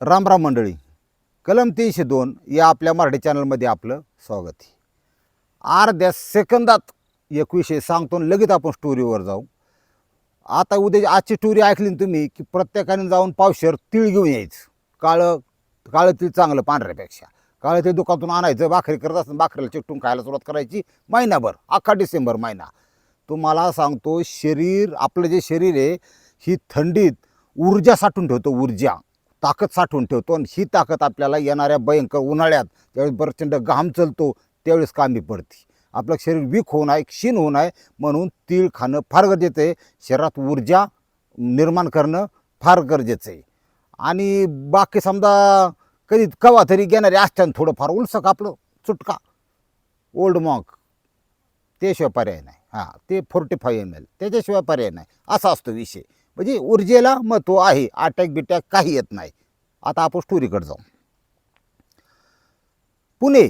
रामराम मंडळी. कलम तीनशे दोन या आपल्या मराठी चॅनलमध्ये आपलं स्वागत आहे. अर्ध्या सेकंदात एक विषय सांगतो आणि लगेच आपण स्टोरीवर जाऊ. आता उद्या आजची स्टोरी ऐकली ना तुम्ही की प्रत्येकाने जाऊन पावशेर तीळ घेऊन यायचं. काळं काळं तीळ चांगलं पांढऱ्यापेक्षा. काळं तीळ दुकानातून आणायचं भाकरी करत असताना भाकरीला चिकटून खायला सुरुवात करायची महिनाभर अख्खा डिसेंबर महिना. तुम्हाला सांगतो शरीर आपलं जे शरीर आहे ही थंडीत ऊर्जा साठून ठेवतो ऊर्जा. ताकद साठवून ठेवतो आणि ही ताकद आपल्याला येणाऱ्या भयंकर उन्हाळ्यात ज्यावेळेस प्रचंड घाम चलतो त्यावेळेस कामी पडते. आपलं शरीर वीक होऊन आहे क्षीण होऊ नये म्हणून तीळ खाणं फार गरजेचं आहे. शरीरात ऊर्जा निर्माण करणं फार गरजेचं आहे. आणि बाकी समजा कधी कवा तरी घेणारे असतात थोडंफार उलसक आपलं चुटका ओल्ड मॉक त्याशिवाय पर्याय नाही. हां ते फोर्टी फाय एम एल त्याच्याशिवाय पर्याय नाही. असा असतो विषय. म्हणजे ऊर्जेला महत्त्व आहे. अटॅक बिटॅक काही येत नाही. आता आपण स्टोरीकडे जाऊ. पुणे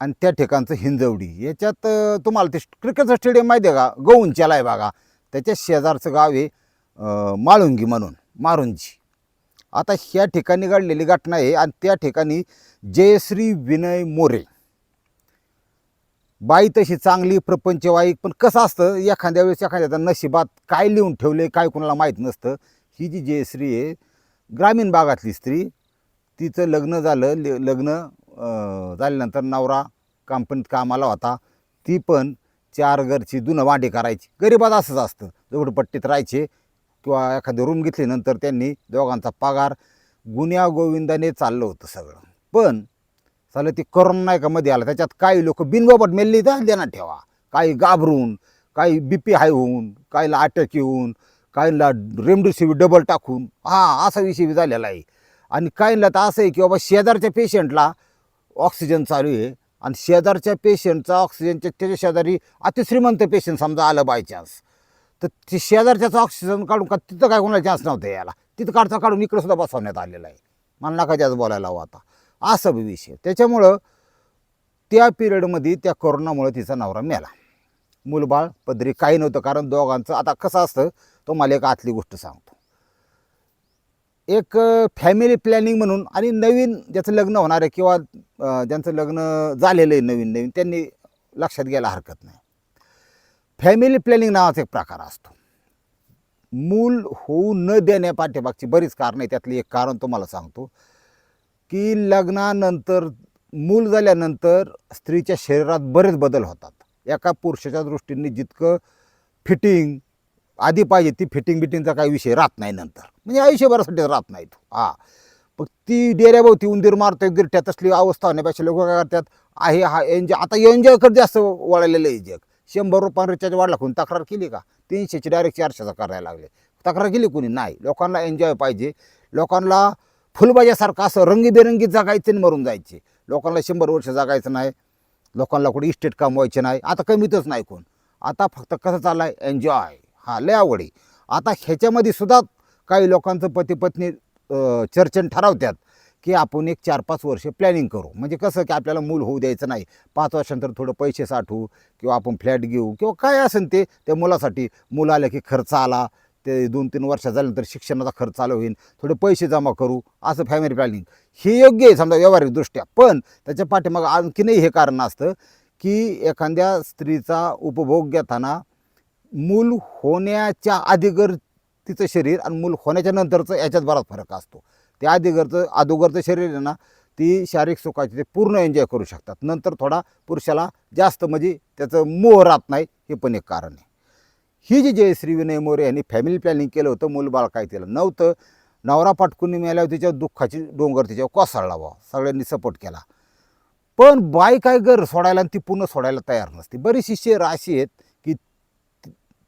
आणि त्या ठिकाणचं हिंजवडी. याच्यात तुम्हाला ते क्रिकेटचं स्टेडियम माहिती आहे का? गौंच्याला आहे बघा. त्याच्या शेजारचं गाव आहे माळुंगी म्हणून मारुंजी. आता ह्या ठिकाणी घडलेली घटना आहे आणि त्या ठिकाणी जयश्री विनय मोरे बाई तशी चांगली प्रपंचवाईक पण कसं असतं एखाद्या वेळेस एखाद्या नशिबात काय लिहून ठेवले काय कोणाला माहीत नसतं. ही जी जयश्री आहे ग्रामीण भागातली स्त्री तिचं लग्न झालं लग्न झाल्यानंतर नवरा कंपनीत कामाला होता. ती पण चार घरची दुनं वांडी करायची. गरिबात असंच असतं. झोपडपट्टीत राहायचे किंवा एखादी रूम घेतल्यानंतर त्यांनी दोघांचा पगार. गुन्ह्या गोविंदाने चाललं होतं सगळं. पण चाललं ती करोना नाही का मध्ये आला. त्याच्यात काही लोक बिनबाबत मेल्ली तर देण्यात ठेवा. काही घाबरून काही बी पी हाय होऊन काहीला अटॅक येऊन काहींना रेमडेसिवीर डबल टाकून. हा असा विषय झालेला आहे. आणि काहींना तर असं आहे की बाबा शेजारच्या पेशंटला ऑक्सिजन चालू आहे आणि शेजारच्या पेशंटचा ऑक्सिजनच्या त्याच्या शेजारी अतिश्रीमंत पेशंट समजा आलं बाय चान्स तर ते शेजारच्याचं ऑक्सिजन काढून का तिथं काय कोणाला चान्स नव्हतं याला तिथं काढता काढून इकडं सुद्धा बसवण्यात आलेला आहे. मला नका जास्त बोलायला हवं आता. असा विषय. त्याच्यामुळं त्या पिरियडमध्ये त्या कोरोनामुळे तिचा नवरा मेला. मूलबाळ पदरी काही नव्हतं कारण दोघांचं आता कसं असतं तो मला एक आतली गोष्ट सांगतो. एक फॅमिली प्लॅनिंग म्हणून आणि नवीन ज्याचं लग्न होणार आहे किंवा ज्यांचं लग्न झालेलं आहे नवीन नवीन त्यांनी लक्षात घ्यायला हरकत नाही. फॅमिली प्लॅनिंग नावाचा एक प्रकार असतो. मूल होऊ न देण्या पाठीमागची बरीच कारणं आहे त्यातली एक कारण तुम्हाला सांगतो. की लग्नानंतर मूल झाल्यानंतर स्त्रीच्या शरीरात बरेच बदल होतात. एका पुरुषाच्या दृष्टीने जितकं फिटिंग आधी पाहिजे ती फिटिंग बिटिंगचा काही विषय राहत नाही नंतर. म्हणजे आयुष्यभरासाठी राहत नाही तो. हा. मग ती डेऱ्याभोवती उंदीर मारतो गिरट्यात असली अवस्था होण्यापेक्षा लोक काय करतात आहे हा एन्जॉय आता एन्जॉय जास्त वळलेलं आहे जग. शंभर रुपये रिचार्ज वाढला कोणी तक्रार केली का? तीनशेची डायरेक्ट चारशेचा करायला लागले. तक्रार केली कोणी? नाही. लोकांना एन्जॉय पाहिजे. लोकांना फुलबाजासारखं असं रंगीबेरंगी जगायचे आणि मरून जायचे. लोकांना शंभर वर्ष जगायचं नाही. लोकांना कुठे इस्टेट कमवायचे नाही. आता कमीतच नाही कोण. आता फक्त कसं चाललं आहे एन्जॉय हा लय आवडी आता ह्याच्यामध्ये सुद्धा काही लोकांचं पती पत्नी चर्चन ठरवतात की आपण एक चार पाच वर्ष प्लॅनिंग करू. म्हणजे कसं की आपल्याला मूल होऊ द्यायचं नाही. पाच वर्षानंतर थोडं पैसे साठवू किंवा आपण फ्लॅट घेऊ किंवा काय असेल ते त्या मुलासाठी. मुलं आलं की खर्च आला. ते दोन तीन वर्ष झाल्यानंतर शिक्षणाचा खर्च चालू होईल थोडे पैसे जमा करू असं फॅमिली प्लॅनिंग हे योग्य आहे समजा व्यावहारिकदृष्ट्या पण त्याच्या पाठीमागं आणखीनही हे कारण असतं की एखाद्या स्त्रीचा उपभोग घेताना मूल होण्याच्या अगोदर तिचं शरीर आणि मूल होण्याच्या नंतरचं याच्यात बराच फरक असतो. त्या अधिगरचं अगोदरचं शरीर आहे ना ती शारीरिक सुखाची ते पूर्ण एन्जॉय करू शकतात. नंतर थोडा पुरुषाला जास्त म्हणजे त्याचं मोह राहत नाही हे पण एक कारण आहे. ही जी जयश्री विनय मोरे यांनी फॅमिली प्लॅनिंग केलं होतं मूलबाळ काय केलं? नव्हतं. नवरा पाटकुनी मेल्यावर तिच्या दुःखाची डोंगर तिच्यावर कोसळला बा सगळ्यांनी सपोर्ट केला. पण बाई काय घर सोडायला आणि ती पूर्ण सोडायला तयार नसते. बरीचशी शहर अशी आहेत की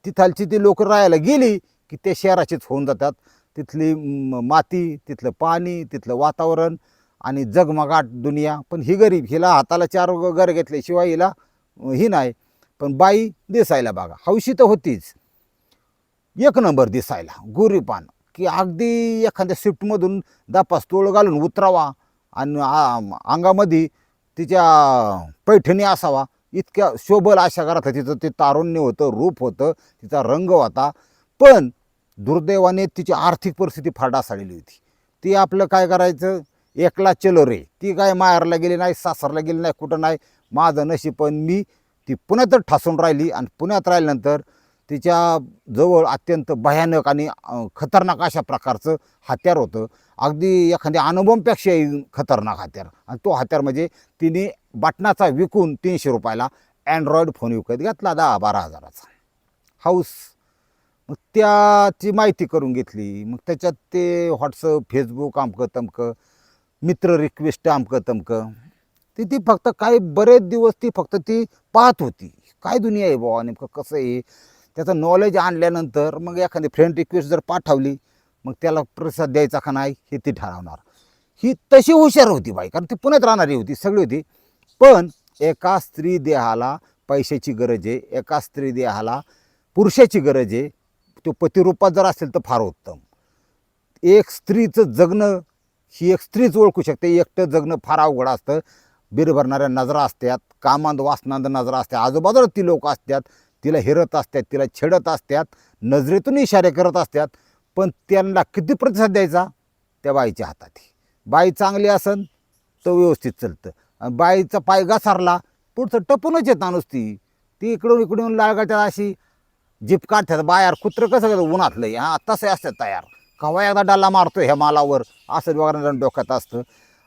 तिथालची ती लोक राहायला गेली की त्या शहराचीच होऊन जातात. तिथली माती तिथलं पाणी तिथलं वातावरण आणि जगमगाट दुनिया. पण ही गरीब हिला हाताला चार घर घेतल्याशिवाय हिला ही नाही. पण बाई दिसायला बघा हौशी तर होतीच. एक नंबर दिसायला गोरीपान की अगदी एखाद्या स्विफ्टमधून दापास तोळ घालून उतरावा आणि अंगामध्ये तिच्या पैठणी असावा. इतक्या शोभल अशा घरात तिचं ते तारुण्य होतं रूप होतं तिचा रंग होता. पण दुर्दैवाने तिची आर्थिक परिस्थिती फार डासाळलेली होती. ती आपलं काय करायचं? एकला चलो रे. ती काय माहेरला गेली नाही सासरला गेली नाही कुठं नाही. माझं नशीब पण मी ती पुण्यातच ठासून राहिली आणि पुण्यात राहिल्यानंतर तिच्या जवळ अत्यंत भयानक आणि खतरनाक अशा प्रकारचं हत्यार होतं. अगदी एखाद्या अनुभवपेक्षाही खतरनाक हत्यार. आणि तो हत्यार म्हणजे तिने बटनाचा विकून तीनशे रुपयाला अँड्रॉईड फोन विकत घेतला दहा बारा हजाराचा. हाऊस. मग त्याची माहिती करून घेतली. मग त्याच्यात ते व्हॉट्सअप फेसबुक अमकं तमकं मित्र रिक्वेस्ट अमकं तमकं. ती ती फक्त काही बरेच दिवस ती फक्त ती पाहत होती. काय दुनिया आहे बुवा नेमकं कसं आहे? त्याचं नॉलेज आणल्यानंतर मग एखादी फ्रेंड रिक्वेस्ट जर पाठवली मग त्याला प्रतिसाद द्यायचा का नाही हे ती ठरवणार. ही तशी हुशार होती बाई कारण ती पुण्यात राहणारी होती सगळी होती. पण एका स्त्री देहाला पैशाची गरज आहे एका स्त्री देहाला पुरुषाची गरज आहे. तो पतिरूपात जर असेल तर फार उत्तम. एक स्त्रीचं जगणं ही एक स्त्रीच ओळखू शकते एकटं जगणं फार अवघड असतं. बीर भरणाऱ्या नजरा असतात कामांद वासनांद नजरा असतात आजूबाजूला ती लोक असतात तिला हिरत असतात तिला छेडत असतात नजरेतून इशारे करत असतात पण त्यांना किती प्रतिसाद द्यायचा? त्या बाईच्या हातात. बाई चांगली असन तर व्यवस्थित चालतं. आणि बाईचा पाय घसारला पुढचं टपूनच येत नुसती. ती इकडून इकडून लाळगाट्यात अशी जीप काढतात बायार कुत्रं कसं कसं उन्हातलं हां तसे असतात तयार. कवा एकदा डल्ला मारतो ह्या मालावर? असं वगैरे डोक्यात असतं.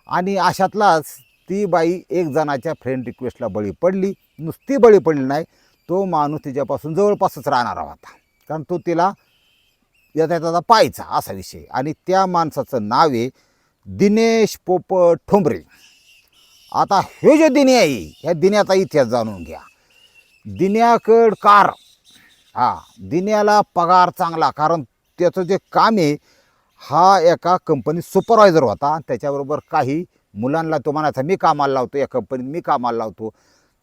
आणि अशातलाच ती बाई एक जणाच्या फ्रेंड रिक्वेस्टला बळी पडली. नुसती बळी पडली नाही. तो माणूस तिच्यापासून जवळपासच राहणारा होता. कारण तो तिला याचा त्याचा पाहायचा असा विषय. आणि त्या माणसाचं नाव आहे दिनेश पोपट ठोंबरे. आता हे जे दिने आहे ह्या दिन्याचा इतिहास जाणून घ्या. दिन्याकड कार. हा दिन्याला पगार चांगला. कारण त्याचं जे काम आहे हा एका कंपनीत सुपरवायझर होता. त्याच्याबरोबर काही मुलांना तो म्हणायचा मी कामाला लावतो या कंपनीत मी कामाला लावतो.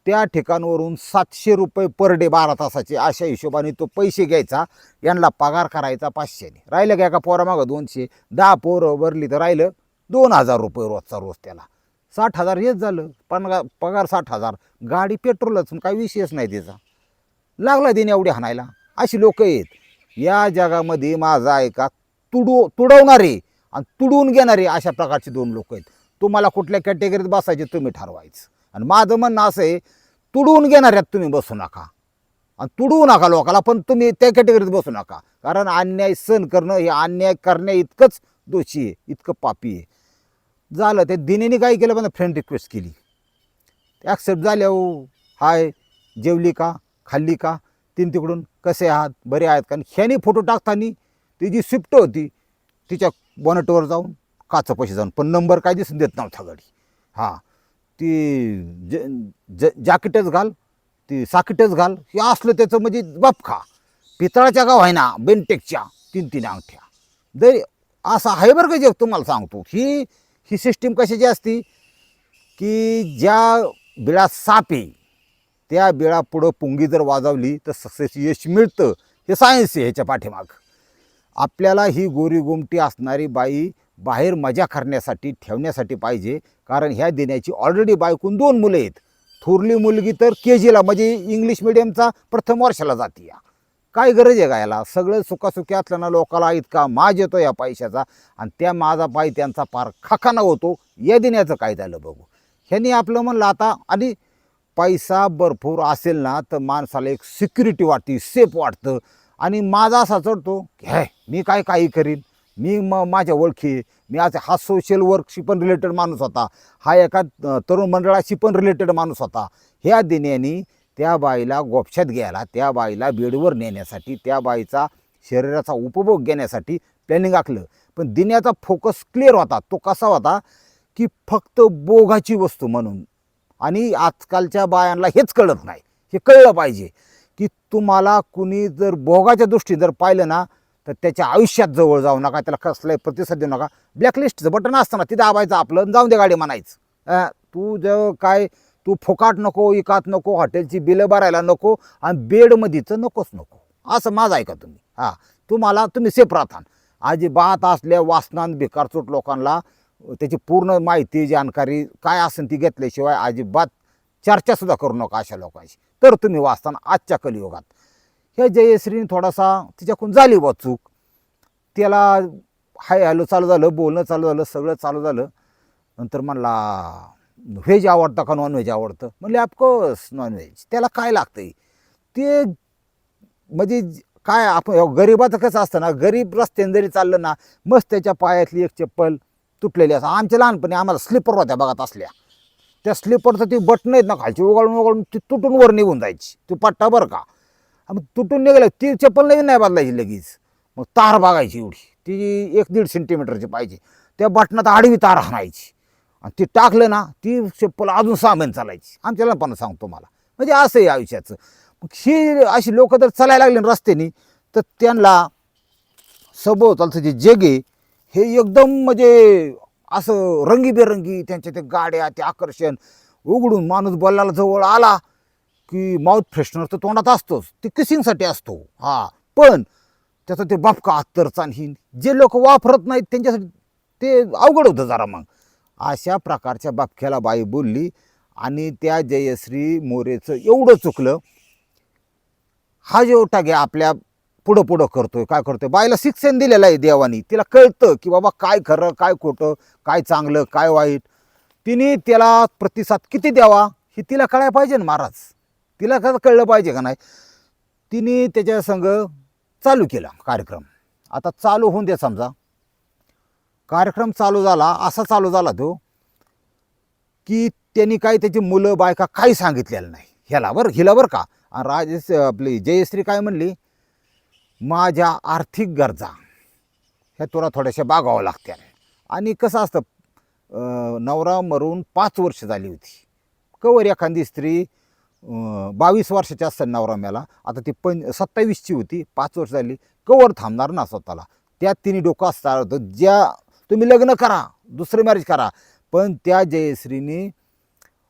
त्या ठिकाणवरून सातशे रुपये पर डे बारा तासाचे अशा हिशोबाने तो पैसे घ्यायचा यांना पगार करायचा पाचशेने. राहिलं का एका पोरामागं दोनशे? दहा पोरं भरली तर राहिलं दोन हजार रुपये रोजचा रोज त्याला. साठ हजार हेच झालं. पगार पगार साठ हजार. गाडी पेट्रोलच काही विषयच नाही त्याचा. लागला दिन एवढे हाणायला. अशी लोक आहेत. या जगामध्ये माझा ऐका तुडू तुडवणारे आणि तुडवून घेणारे अशा प्रकारचे दोन लोक आहेत. तुम्हाला कुठल्या कॅटेगरीत बसायचे तुम्ही ठरवायचं. आणि माझं म्हणणं असं आहे तुडवून घेणाऱ्यात तुम्ही बसू नका. आणि तुडवू नका लोकाला पण तुम्ही त्या कॅटेगरीत बसू नका. कारण अन्याय सहन करणं हे अन्याय करण्या इतकंच दोषी आहे इतकं पापी आहे. झालं ते दिनेने काय केलं पण फ्रेंड रिक्वेस्ट केली. ॲक्सेप्ट झाल्या हो हाय जेवली का? खाल्ली का? तीन तिकडून कसे आहात? बरे आहेत कारण ह्यानी फोटो टाकताना ती जी स्विफ्ट होती तिच्या बॉनेटवर जाऊन काचं पैसे जाऊन पण नंबर काय दिसून देत नव्हता गाडी. हां ती ज ज जॅकेटच घाल ती साकीटच घाल हे असलं त्याचं म्हणजे बाप खा. पितळाच्या गाव आहे ना बेनटेकच्या तीन तीन अंगठ्या. दर असं आहे बरं का जग तुम्हाला सांगतो ही ही सिस्टीम कशाची असती? की ज्या बिळात साप आहे त्या बिळापुढं पुंगी जर वाजवली तर सक्सेस यश मिळतं. हे सायन्स आहे ह्याच्या पाठीमाग. आपल्याला ही गोरी गोमटी असणारी बाई बाहेर मजा करण्यासाठी ठेवण्यासाठी पाहिजे. कारण ह्या देण्याची ऑलरेडी बायकून दोन मुलं आहेत. थोरली मुलगी तर के जीला म्हणजे इंग्लिश मिडियमचा प्रथम वर्षाला जाते या. काय गरज आहे का याला? सगळं सुखासुखी असल्यानं ना लोकाला इतका माज येतो या पैशाचा. आणि त्या माझा पाय त्यांचा फार खाखाना होतो. या देण्याचं काय झालं बघू. ह्यांनी आपलं म्हणलं आता आणि पैसा भरपूर असेल ना तर माणसाला एक सिक्युरिटी वाटते सेफ वाटतं. आणि माझा असा चढतो घ्याय मी काय काही करीन? मी म माझ्या ओळखी मी आज हा सोशल वर्कशी पण रिलेटेड माणूस होता. हा एका तरुण मंडळाशी पण रिलेटेड माणूस होता. ह्या दिन्याने त्या बाईला गोपशात घ्यायला त्या बाईला बेडवर नेण्यासाठी त्या बाईचा शरीराचा उपभोग घेण्यासाठी प्लॅनिंग आखलं. पण दिन्याचा फोकस क्लिअर होता. तो कसा होता की फक्त बोगाची वस्तू म्हणून. आणि आजकालच्या बायांना हेच कळत नाही. हे कळलं पाहिजे की तुम्हाला कुणी जर भोगाच्या दृष्टीने जर पाहिलं ना तर त्याच्या आयुष्यात जवळ जाऊ नका त्याला कसलाही प्रतिसाद देऊ नका. ब्लॅकलिस्टचं बटन असतं ना तिथं दाबायचं आपलं जाऊन दे गाडी म्हणायचं. तू जर काय तू फुकाट नको इकात नको हॉटेलची बिलं भरायला नको आणि बेडमध्येच नकोच नको. असं माझं ऐका तुम्ही. हां तुम्हाला तुम्ही सेफ राहतान अजिबात असल्या वासनान भिकारचोट लोकांना त्याची पूर्ण माहिती जानकारी काय असेल ती घेतल्याशिवाय अजिबात चर्चासुद्धा करू नका अशा लोकांशी. तर तुम्ही वाचताना आजच्या कलियुगात. ह्या जयश्रीने थोडासा तिच्याकडून झाली बा चूक. त्याला हाय हॅलो चालू झालं बोलणं चालू झालं सगळं चालू झालं. नंतर म्हणला व्हेज आवडतं का नॉनव्हेज आवडतं? म्हणले ऑफकोर्स नॉनव्हेज त्याला काय लागतंय? ते म्हणजे काय आपण गरीबाचं कसं असतं ना गरीब रस्त्याने जरी चाललं ना मस्त त्याच्या पायातली एक चप्पल तुटलेली असं. आमच्या लहानपणी आम्हाला स्लिपर होत्या बघत असल्या त्या स्लिपरचं ती बटणं आहेत ना खालची उघडून उगाळून ती तुटून वर निघून जायची. ती पट्टा बरं का? मग तुटून निघालं ती चप्पल नवीन नाही बदलायची लगेच. मग तार बघायची एवढी. ती एक दीड सेंटीमीटरची पाहिजे. त्या बटनात आडवी तार हाणायची आणि ती टाकलं ना ती चप्पल अजून सहा महिने चालायची. आमच्या लहानपणा सांगतो मला म्हणजे असं आहे आयुष्याचं. मग ही अशी लोक जर चालायला लागले रस्त्याने तर त्यांना सभोवतालचं जे जग आहे हे एकदम म्हणजे असं रंगीबेरंगी त्यांच्या त्या गाड्या ते आकर्षण. उघडून माणूस बोलायला जवळ आला की माउथ फ्रेशनर तर तोंडात असतोच. ते किसिंगसाठी असतो. हा. पण त्याचा ते बापका अत्तरचा आणि जे लोक वापरत नाहीत त्यांच्यासाठी ते अवघड होतं जरा मग. अशा प्रकारच्या बापख्याला बाई बोलली आणि त्या जयश्री मोरेचं एवढं चुकलं. हा जो टागे आपल्या पुढं पुढं करतोय काय करतोय? बाईला शिक्षण दिलेलं आहे देवानी. तिला कळतं की बाबा काय खरं काय खोटं काय चांगलं काय वाईट. तिने त्याला प्रतिसाद किती द्यावा हे तिला कळायला पाहिजे ना महाराज. तिला कसं कळलं पाहिजे का नाही? तिने त्याच्या संग चालू केला कार्यक्रम. आता चालू होऊन द्या समजा. कार्यक्रम चालू झाला असा चालू झाला तो की त्यांनी काही त्याची मुलं बायका काही सांगितलेलं नाही. ह्याला बरं हिला बरं का? आणि राजेश आपली जयश्री काय म्हणली? माझ्या आर्थिक गरजा ह्या तुला थोड्याशा बागावं लागत्या. आणि कसं असतं नवरा मरून पाच वर्ष झाली होती. कवर एखादी स्त्री बावीस वर्षाची असताना नवरा मेला. आता ती पण सत्तावीसची होती. पाच वर्ष झाली. कवर थांबणार ना स्वतःला. त्यात तिने डोकं असणार होतं ज्या तुम्ही लग्न करा दुसरं मॅरेज करा. पण त्या जयश्रीने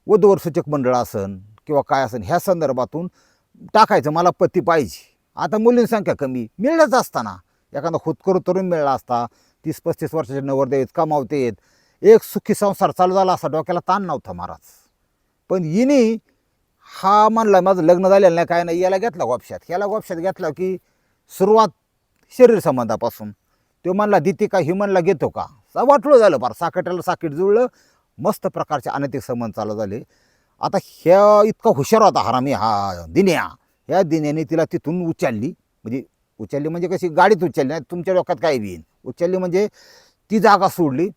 वधूवर सूचक मंडळ असन किंवा काय असन ह्या संदर्भातून टाकायचं मला पती पाहिजे. आता मुलींची संख्या कमी. मिळणंच असताना. एखादा खुदकरू तरुण मिळला असता तीस पस्तीस वर्षाचे नवरदेव आहेत कमावते आहेत एक सुखी संसार चालू झाला असा डोक्याला ताण नव्हता महाराज. पण हिने हा म्हणला माझं लग्न झालेलं नाही काय नाही याला घेतला गोपशात. याला गोपशात घेतला की सुरुवात शरीर संबंधापासून. तो म्हणला देते का ही म्हणला घेतो का? वाटलं झालं फार. साखटाला साकेट जुळलं मस्त प्रकारचे अनैतिक संबंध चालू झाले. आता ह्या इतका हुशार होता हरामी हा दिन्या. ह्या दिन्याने तिला तिथून उचलली. म्हणजे उचलली म्हणजे कशी गाडीत उचलली नाही तुमच्या डोक्यात काय येईन. उचलली म्हणजे ती जागा सोडली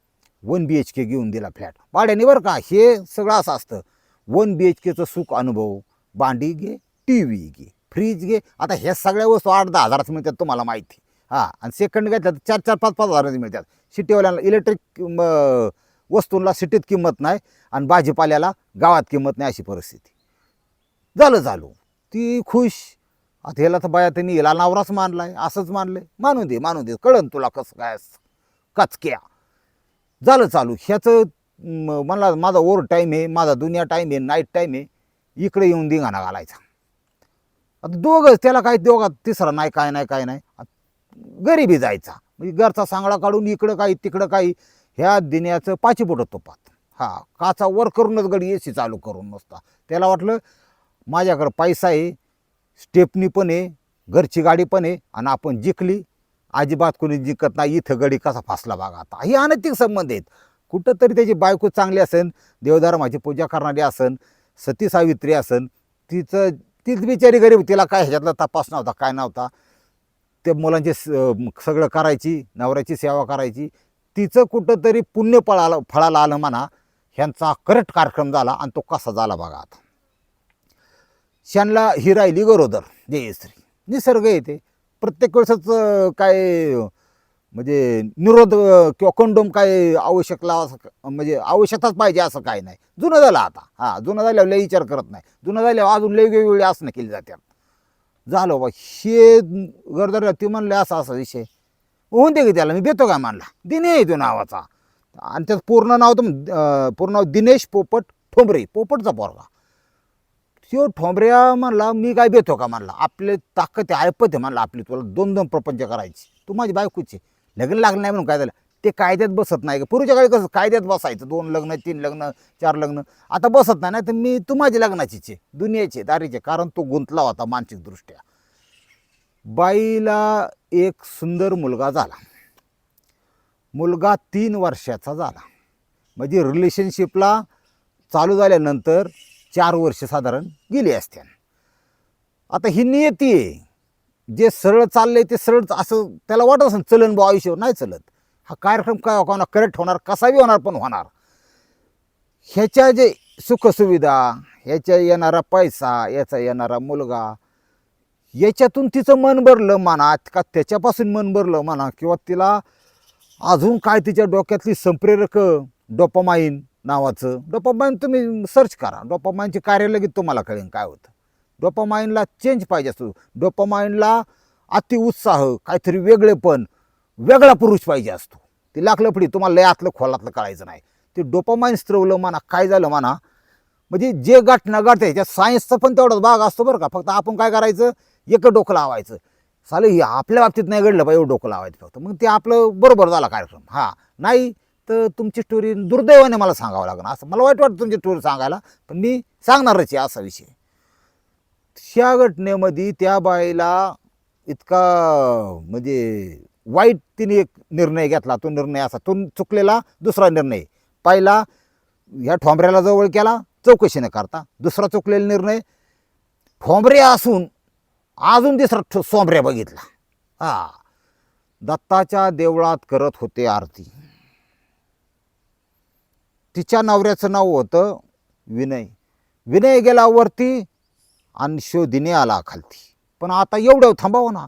वन बी एच के घेऊन दिला फ्लॅट. भाड्याने बरं का हे सगळं असं असतं. वन बी एच केचं सुख अनुभव भांडी घे टी व्ही घे फ्रीज घे. आता ह्या सगळ्या वस्तू आठ दहा हजारात मिळतात तुम्हाला माहिती. हां आणि सेकंड घेतल्या तर चार चार पाच पाच हजारात मिळतात. सिटीवाल्यांना इलेक्ट्रिक वस्तूंना सिटीत किंमत नाही आणि भाजीपाल्याला गावात किंमत नाही अशी परिस्थिती. झालं झालो. ती खुश. आता ह्याला तर बाया त्यांनी हिला नावराच मानलाय असंच मानलंय. मानू दे मानू दे. कळन तुला कसं काय कचक्या. झालं चालू. ह्याचं मला माझा ओर टाईम आहे माझा दुनिया टाईम आहे नाईट टाईम आहे. इकडे येऊन दिंगाणा घालायचा. आता दोघंच त्याला काय दोघा तिसरा नाही काय नाही काय नाही. गरीबी जायचा. म्हणजे घरचा सांगडा काढून इकडं काही तिकडं काही ह्या देण्याचं पाची बोटं तोपात. हा काचा वर करूनच गडी ए सी चालू करून नसता. त्याला वाटलं माझ्याकडं पैसा आहे स्टेपनी पण आहे घरची गाडी पण आहे आणि आपण जिंकली. अजिबात कोणी जिंकत नाही इथं गडी कसा फासला बघा आता. ही अनैतिक संबंध आहेत. कुठंतरी त्याची बायको चांगली असेल देवधर्माची पूजा करणारी असन सती सावित्री असन तिचं तीच बिचारी गरीब तिला काय ह्याच्यातला तपास नव्हता काय नव्हता. ते मुलांचे स- सगळं करायची नवऱ्याची सेवा करायची. तिचं कुठंतरी पुण्य फळाला फळाला आलं म्हणा ह्यांचा करट कार्यक्रम झाला आणि तो कसा झाला बघा आता. शनला ही राहिली गरोदर जयश्री. निसर्ग येते प्रत्येक वेळेसच काय म्हणजे निरोध किंवा कंडोम काय आवश्यक लावा असं म्हणजे आवश्यकताच पाहिजे असं काय नाही. जुनं झालं आता. हां जुनं झाल्यावर लय विचार करत नाही. जुनं झाल्यावर अजून लय वेगवेगळी आसनं केली जातात झालं बा हे गरोदर ती म्हणलं असा असा विषय. होऊन दे की त्याला मी देतो काय मानला दिने तो नावाचा. आणि त्याचं पूर्ण नाव तर पूर्ण नाव दिनेश पोपट ठोंबरे पोपटचा पोरगा. त्यो ठोंबऱ्या म्हणला मी काय देतो का म्हणला? आपले ताकद आहे ऐपत आहे म्हणला आपली तुला दोन दोन प्रपंच करायची. तू माझी बायकोची लग्न लागलं नाही म्हणून काय झालं? ते कायद्यात बसत नाही का पूर्वीच्या काळी कसं कायद्यात बसायचं? दोन लग्न तीन लग्न चार लग्न. आता बसत नाही. ना तर मी तू माझी लग्नाचीच आहे. दुनियाचे दारीचे कारण तो गुंतला होता मानसिकदृष्ट्या. बाईला एक सुंदर मुलगा झाला. मुलगा तीन वर्षाचा झाला. म्हणजे रिलेशनशिपला चालू झाल्यानंतर चार वर्ष साधारण गेली असते आता ही नियती आहे. जे सरळ चाललंय ते सरळ असं त्याला वाटत असेल चलन बुवा आयुष्यावर नाही चलत. हा कार्यक्रम काय होणार? करेक्ट होणार कसाही होणार पण होणार. ह्याच्या जे सुखसुविधा ह्याच्या येणारा पैसा याचा येणारा मुलगा याच्यातून तिचं मन भरलं म्हणा का त्याच्यापासून मन भरलं म्हणा किंवा तिला अजून काय तिच्या डोक्यातली संप्रेरक डोपामाईन नावाचं डोपामाईन तुम्ही सर्च करा. डोपामाईनचे कार्य लगेच तुम्हाला कळेल काय होतं. डोपामाइनला चेंज पाहिजे असतो. डोपामाइनला अतिउत्साह काहीतरी वेगळेपण वेगळा पुरुष पाहिजे असतो. ते लाकलं तुम्हाला लय आतलं खोलातलं कळायचं नाही. ते डोपामाइन स्त्रवलं म्हणा काय झालं म्हणा म्हणजे जे गाठणं गाठतं त्या सायन्सचा पण तेवढाच भाग असतो बरं का. फक्त आपण काय करायचं? एक डोकं लावायचं. चालेल हे आपल्या बाबतीत नाही घडलं पाहिजे एवढं डोकं लावायचं फक्त. मग ते आपलं बरोबर झाला कार्यक्रम. हां. नाही तर तुमची स्टोरी दुर्दैवाने मला सांगावं लागणार असं मला वाईट वाटतं तुमची स्टोरी सांगायला पण मी सांगणारच आहे असा विषय. त्या घटनेमध्ये त्या बाईला इतका म्हणजे वाईट तिने एक निर्णय घेतला. तो निर्णय असा तो चुकलेला दुसरा निर्णय. पहिला ह्या ठोंबऱ्याला जवळ केला चौकशी न करता. दुसरा चुकलेला निर्णय ठोंबरे असून अजून तिसरा ठो- सोंबऱ्या बघितला. हा. दत्ताच्या देवळात करत होते आरती. तिच्या नवऱ्याचं नाव होतं विनय. विनय गेल्यावरती आणि शो दिने आला खालती. पण आता एवढं थांबावं ना.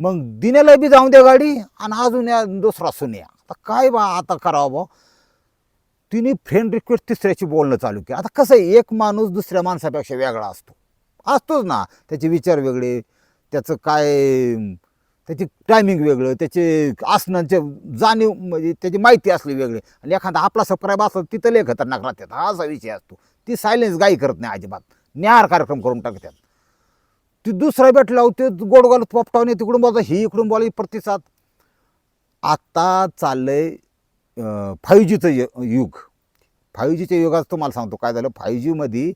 मग दिनेला बी जाऊन द्या गाडी आणि अजून या दुसरा सुन्या आता काय बा आता करावं बा तिने फ्रेंड रिक्वेस्ट तिसऱ्याची बोलणं चालू केलं. आता कसं आहे एक माणूस दुसऱ्या माणसापेक्षा वेगळा असतो. असतोच ना. त्याचे विचार वेगळे त्याचं काय त्याची टायमिंग वेगळं त्याचे आसनांचे जाणीव म्हणजे त्याची माहिती असली वेगळी. आणि एखादा आपला सबस्क्राईब असला तिथं लय खतरनाक राहतात. हा असा विषय असतो. ती सायलेन्स गाई करत नाही अजिबात. न्यार कार्यक्रम करून टाकतात. ती दुसरा भेटला होते गोड गोल पोपटावणे तिकडून बोलता ही इकडून बोला प्रतिसाद. आता चाललंय फाईव्ह जीचं युग. फाईव्ह जीच्या युगात तुम्हाला सांगतो काय झालं? फाईव्ह जीमध्ये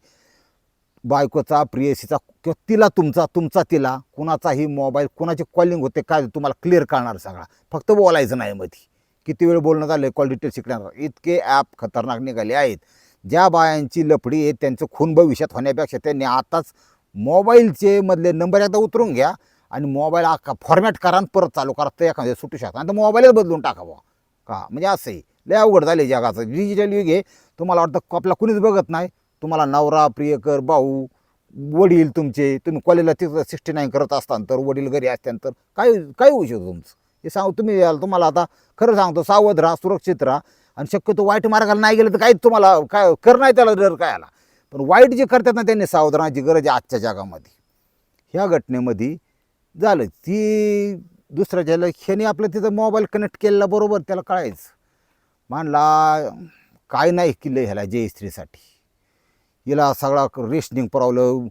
बायकोचा प्रियसीचा किंवा तिला तुमचा तुमचा तिला कुणाचाही मोबाईल कुणाची कॉलिंग होते काय तुम्हाला क्लिअर करणार सगळा. फक्त बोलायचं नाही मध्ये किती वेळ बोलणं झालं कॉल डिटेल शिकणार. इतके ॲप खतरनाक निघाले आहेत. ज्या बायांची लफडी आहे त्यांचं खून भविष्यात होण्यापेक्षा त्यांनी आताच मोबाईलचे मधले नंबर एकदा उतरून घ्या आणि मोबाईल अख्खा फॉर्मॅट करा आणि परत चालू करा. तर एखाद्या सुटू शकता. आणि तर मोबाईलच बदलून टाकावा का? म्हणजे असंही लय अवघड झाले जगाचं. डिजिटल युग आहे. तुम्हाला वाटतं आपला कुणीच बघत नाही. तुम्हाला नवरा प्रियकर भाऊ वडील तुमचे. तुम्ही कॉलेजला तिथं सिक्स्टी नाईन करत असताना तर वडील घरी असत्यानंतर काय काय होऊ शकतो तुमचं? हे सांगू तुम्ही याल तुम्हाला आता खरं सांगतो सावध राहा सुरक्षित राहा. आणि शक्यतो वाईट मार्गाला नाही गेलं तर काही तुम्हाला काय कर नाही त्याला डर काय आला पण वाईट जे करतात ना त्यांनी सावधानाची गरज आहे आजच्या जगामध्ये. ह्या घटनेमध्ये झालं. ती दुसऱ्या ज्याला ह्याने आपलं तिथं मोबाईल कनेक्ट केलेला बरोबर त्याला कळायचं. मानला काय नाही केलं ह्याला जय स्त्रीसाठी हिला सगळा रेशनिंग पुरवलं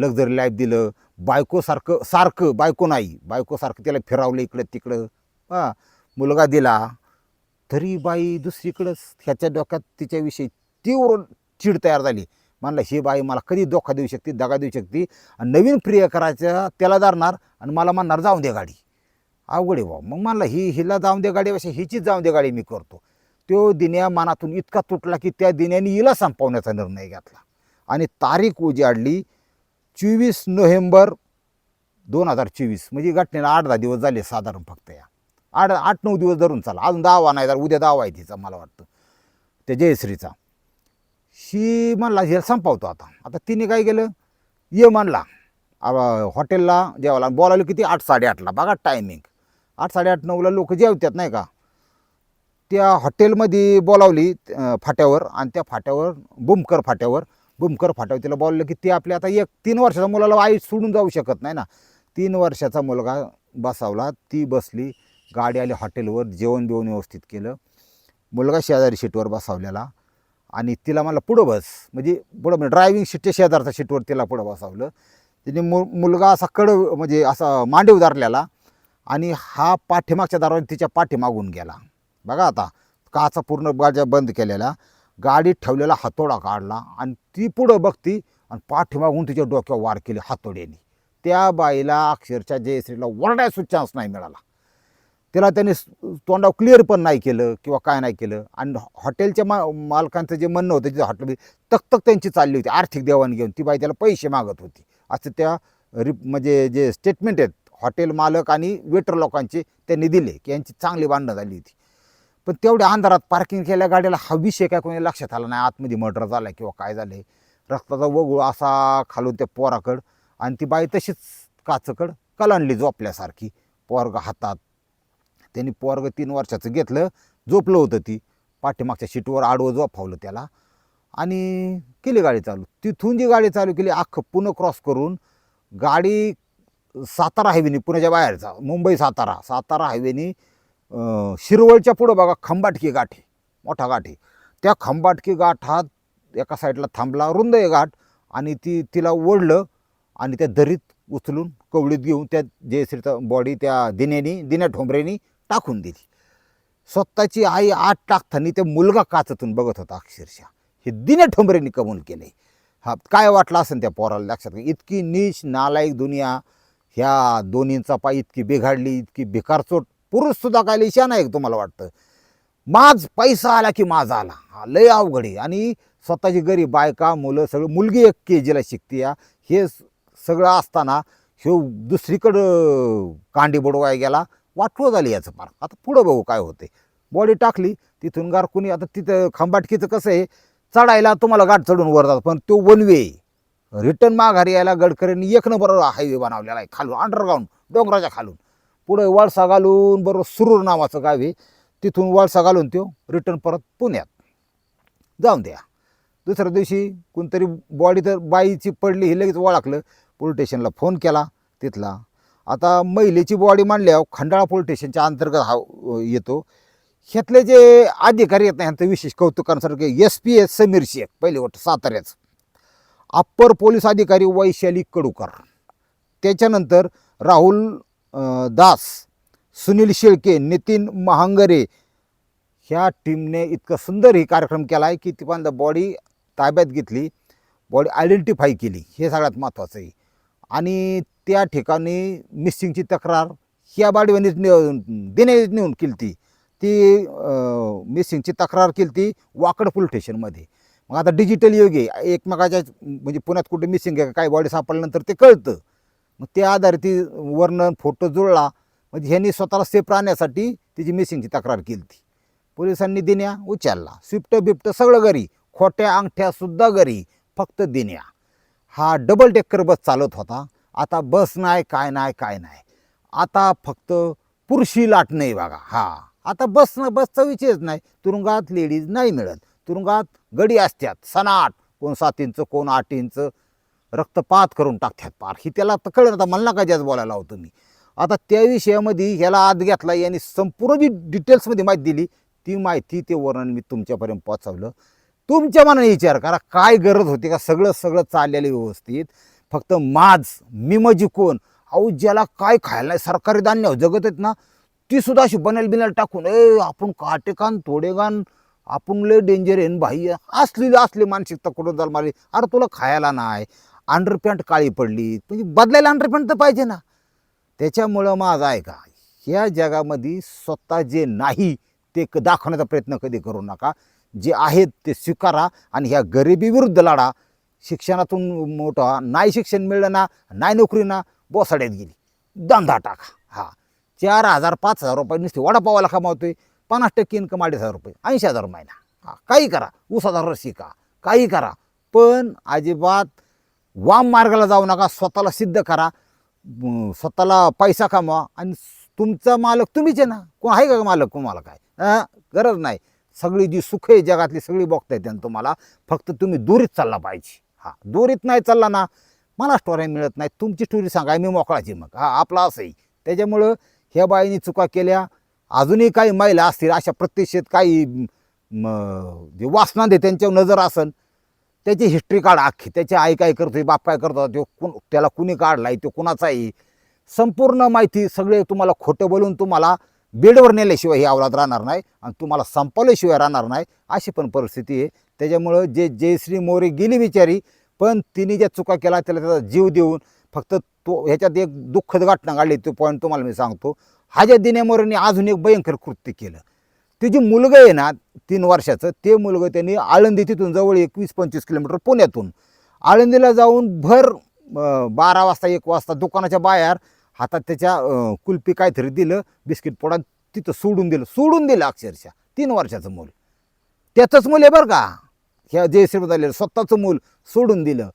लक्झरी लाईफ दिलं. बायकोसारखं सारखं बायको नाही. बायकोसारखं त्याला फिरावलं इकडं तिकडं. हां मुलगा दिला. तरी बाई दुसरीकडंच ह्याच्या डोक्यात तिच्याविषयी तीव्र चीड तयार झाली. म्हणलं ही बाई मला कधी धोका देऊ शकते दगा देऊ शकते? आणि नवीन प्रिय करायचं त्याला धरणार आणि मला म्हणणार जाऊन दे गाडी अवघड आहे बा मग म्हणलं ही हिला जाऊन दे गाडीपेक्षा हिचीच जाऊन दे गाडी मी करतो. तो दिन्या मनातून इतका तुटला की त्या दिन्याने हिला संपवण्याचा निर्णय घेतला. आणि तारीख उजाडली चोवीस नोव्हेंबर दोन हजार चोवीस. म्हणजे घटनेला आठ दहा दिवस झाले साधारण फक्त या. आठ आठ नऊ दिवस धरून चाला. अजून दहावा नाही तर उद्या दहावा आहे तिचा मला वाटतं. त्या जयश्रीचा. शी म्हणला हे संपवतो आता. आता तिने काय केलं? ये म्हणला हॉटेलला जेवायला. बोलावलं किती? आठ साडेआठला बघा टायमिंग आठ साडेआठ नऊला लोक जेवतात नाही का? त्या हॉटेलमध्ये बोलावली फाट्यावर. आणि त्या फाट्यावर बुमकर फाट्यावर बुमकर फाट्यावर तिला बोललं की ती आपल्या आता एक तीन वर्षाचा मुलाला आई सोडून जाऊ शकत नाही ना. तीन वर्षाचा मुलगा बसावला. ती बसली. गाडी आली हॉटेलवर जेवण बिवण व्यवस्थित केलं. मुलगा शेजारी सीटवर बसावलेला आणि तिला मला पुढं बस. म्हणजे पुढं म्हणजे ड्रायव्हिंग सीटच्या शेजारच्या सीटवर तिला पुढं बसावलं. तिने मु मुलगा असा कड म्हणजे असा मांडीव धरलेला आणि हा पाठीमागच्या दारावर तिच्या पाठीमागून गेला. बघा आता काचा पूर्ण गाड्या बंद केलेला गाडीत ठेवलेला हातोडा काढला आणि ती पुढं बघती आणि पाठीमागून तिच्या डोक्यावर वार केली हातोड्याने. त्या बाईला अक्षरशः जयश्रीला वरडायचा चान्स नाही मिळाला. त्याला त्याने तोंडाव तोंडावर क्लिअर पण नाही केलं किंवा काय नाही केलं. आणि हॉटेलच्या मा मालकांचं जे म्हणणं होतं तिथे हॉटेल तकतक त्यांची चालली होती. आर्थिक देवाणघेवाण ती बाई त्याला पैसे मागत होती. असं त्या रिप म्हणजे जे स्टेटमेंट आहेत हॉटेल मालक आणि वेटर लोकांचे त्यांनी दिले की यांची चांगली भांडणं झाली होती. पण तेवढ्या अंधारात पार्किंग केल्या गाडीला हा विषय काय कोणी लक्षात आला नाही आतमध्ये मर्डर झाला किंवा काय झालं रक्ताचा वगळू असा खालून त्या पोराकड. आणि ती बाई तशीच काचकड कलांडली झोपल्यासारखी. पोरग हातात त्यांनी पोरगं तीन वर्षाचं घेतलं झोपलं होतं ती. पाठीमागच्या शीटवर आडवं झोपावलं त्याला. आणि केली गाडी चालू. तिथून जी गाडी चालू केली अख्खं पुणे क्रॉस करून गाडी सातारा हायवेनी पुण्याच्या बाहेरचा मुंबई सातारा. सातारा हायवेनी शिरवळच्या पुढं बघा खंबाटकी गाठ आहे. मोठा गाठ आहे. त्या खंबाटकी गाठात एका साईडला थांबला रुंद आहे गाठ आणि ती तिला ओढलं आणि त्या दरीत उचलून कवळीत घेऊन त्या जयश्रीचा बॉडी त्या दिनेनी दिन्या ठोंबरेनी टाकून दिली. स्वतःची आई आत टाकताना त्या मुलगा काचतून बघत होता अक्षरशः. हे दिने ठोंबरेनी कबूल केले. हा काय वाटलं असेल त्या पोराला लक्षात इतकी नीच नालायक दुनिया ह्या दोन्हींचा पाय इतकी बिघाडली इतकी बेकारचोट पुरुष सुद्धा काय लिशा नाही तुम्हाला वाटतं? माझ पैसा आला की माझा आला. हा लय अवघड आहे. आणि स्वतःची गरीब बायका मुलं सगळं मुलगी एक के जीला शिकते या. हे सगळं असताना ह्यो दुसरीकडं कांडी बुडवाय गेला. वाटवं झाली याचं पार आता पुढं बघू काय होते बॉडी टाकली तिथून गारकुनी आता तिथं खंबाटकीचं कसं आहे चढायला तुम्हाला गाठ चढून वर जात पण तो वन वे रिटर्न माघारी यायला गडकरींनी एक नंबर हायवे बनवलेला आहे खालून अंडरग्राऊंड डोंगराच्या खालून. पुढे वळसा घालून बरोबर सुरूर नावाचं गाव आहे. तिथून वळसा घालून तो रिटर्न परत पुण्यात. जाऊन द्या. दुसऱ्या दिवशी कोणतरी बॉडी तर बाईची पडली हे लगेच ओळखलं. पोलीस स्टेशनला फोन केला तिथला आता महिलेची बॉडी मांडल्यावर खंडाळा पोलीस स्टेशनच्या अंतर्गत हा येतो. ह्यातले जे अधिकारी आहेत ना ह्यांचं विशेष कौतुकांसारखे S P S Sameer Shaikh पहिले वाटतं साताऱ्याचं. अप्पर पोलीस अधिकारी वैशाली कडूकर. त्याच्यानंतर राहुल दास सुनील शेळके नितीन महांगरे ह्या टीमने इतकं सुंदर ही कार्यक्रम केला आहे की ती पण बॉडी ताब्यात घेतली बॉडी आयडेंटिफाय केली. हे सगळ्यात महत्त्वाचं आहे. आणि त्या ठिकाणी मिसिंगची तक्रार ह्या बाडवानीच ने देण्यात नेऊन केली ती ती मिसिंगची तक्रार केली ती वाकड पोलीस स्टेशनमध्ये. मग आता डिजिटल युग आहे. एकमेकाच्या म्हणजे पुण्यात कुठे मिसिंग आहे का काय बॉडी सापडल्यानंतर ते कळतं. मग त्या आधारे ती वर्णन फोटो जुळला. म्हणजे ह्यांनी स्वतःला सेफ राहण्यासाठी तिची मिसिंगची तक्रार केली ती पोलिसांनी दिन्या उचलला. स्विफ्ट बिफ्ट सगळं घरी. खोट्या अंगठ्यासुद्धा घरी. फक्त दिन्या. हा डबल डेक्कर बस चालत होता. आता बस नाही काय नाही काय नाही. आता फक्त पुरुषी लाट नाही बघा. हा. आता बस बसचा विषयच नाही. तुरुंगात लेडीज नाही मिळत. तुरुंगात गडी असतात. सनाट कोण सात इंच कोण आठ इंच. रक्तपात करून टाकतात पार. ही त्याला तर कळलं आता. मला नका जास्त बोलायला होतो मी आता त्या विषयामध्ये ह्याला आत घेतला यांनी संपूर्ण जी डिटेल्समध्ये माहिती दिली ती माहिती ते वर्णन मी तुमच्यापर्यंत पोचवलं तुमच्या मनाने विचार करा. काय गरज होती का? सगळं सगळं चाललेलं व्यवस्थित. फक्त माझ मी म्हणजे कोण अहो ज्याला काय खायला सरकारी धान्य जगत आहेत ना ती सुद्धा अशी बनेल बिनेल टाकून ए आपण काटेकान थोडेगान आपण लय डेंजर आहे न भाई. असली असली मानसिकता कुठं जाल मारली? अरे तुला खायला नाही. अंडरपॅन्ट काळी पडली. म्हणजे बदलायला अंडरपॅन्ट तर पाहिजे ना. त्याच्यामुळं माझं आहे का ह्या जगामध्ये स्वतः जे नाही ते क- दाखवण्याचा प्रयत्न कधी करू नका. जे आहेत ते स्वीकारा आणि ह्या गरिबीविरुद्ध लढा. शिक्षणातून मोठा नाही शिक्षण मिळलं ना नाही नोकरी ना बोसाड्यात गेली. धंदा टाका. हा. चार हजार पाच हजार रुपये नुसते वडापावाला कमावतोय पन्नास टक्के इन्कम अडीच हजार रुपये ऐंशी हजार महिना. हा काही करा. ऊस हजार शिका काही करा. पण अजिबात वाम मार्गाला जाऊ नका स्वतःला सिद्ध करा. स्वतःला पैसा कमवा आणि तुमचा मालक तुम्हीच आहे ना. कोण आहे का मालक? तुम्हाला काय? गरज नाही. सगळी जी सुख आहे जगातली सगळी बघता येते तुम्हाला. फक्त तुम्ही दूरीच चालला पाहिजे. हा दोरीत नाही चालला ना मला स्टोरी मिळत नाही. तुमची स्टोरी सांगा मी मोकळाची मग. हा आपला असंही. त्याच्यामुळं ह्या बाईनी चुका केल्या. अजूनही काही महिला असतील अशा प्रत्यक्षात काही जे जे वासनांदे त्यांच्यावर नजर असन त्याची हिस्ट्री काढ अख्खी. त्याची आई काय करतोय बाप काय करतो तो कुण त्याला कुणी काढलाय तो कुणाचा आहे संपूर्ण माहिती सगळे तुम्हाला खोटं बोलून तुम्हाला बेडवर नेल्याशिवाय ही अवलाद राहणार नाही आणि तुम्हाला संपवल्याशिवाय राहणार नाही अशी पण परिस्थिती आहे. त्याच्यामुळं जे जयश्री मोरे गेली बिचारी पण तिने ज्या चुका केला त्याला त्याचा जीव देऊन फक्त तो ह्याच्यात एक दुःखद घटना घडली तो पॉईंट तुम्हाला मी सांगतो. हाज्या दिन्यामोरांनी अजून एक भयंकर कृत्य केलं. ते जे मुलगा आहे ना तीन वर्षाचं ते मुलगं त्यांनी आळंदी तिथून जवळ एकवीस पंचवीस किलोमीटर पुण्यातून. आळंदीला जाऊन भर बारा वाजता एक वाजता दुकानाच्या बाहेर हातात त्याच्या कुल्फी काहीतरी दिलं बिस्किट पोडा तिथं सोडून दिलं. सोडून दिलं अक्षरशः. तीन वर्षाचं मूल. त्याचंच मूल आहे बरं का. ह्या जयश्री झालेलं स्वतःचं मूल सोडून दिलं.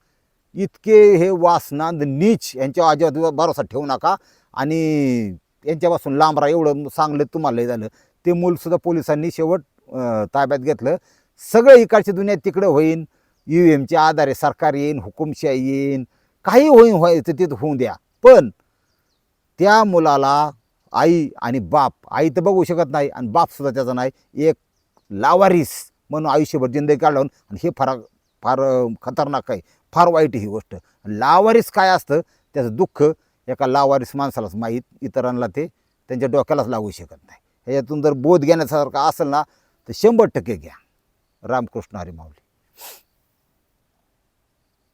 इतके हे वासनांद नीच यांच्या अजिबात भरोसा ठेवू नका. आणि यांच्यापासून लांब राहा एवढं सांगलं तुम्हाला झालं. ते मूलसुद्धा पोलिसांनी शेवट ताब्यात घेतलं. सगळं इकडची दुनिया तिकडं होईन. यू एमच्या आधारे सरकार येईन हुकुमशाही येईन. काही होईन व्हायचं तिथं होऊन द्या. पण त्या मुलाला आई आणि बाप आई तर बघू शकत नाही आणि बापसुद्धा त्याचा नाही. एक लावारीस. म्हणून आयुष्यभर जिंदगी काढून आणि हे फार फार खतरनाक आहे. फार वाईट ही गोष्ट. लावारीस काय असतं त्याचं दुःख एका लावारीस माणसालाच माहीत इतरांना ते त्यांच्या डोक्यालाच लागू शकत नाही. ह्याच्यातून जर बोध घेण्यासारखा असेल ना तर शंभर टक्के घ्या. रामकृष्ण हरी माऊली.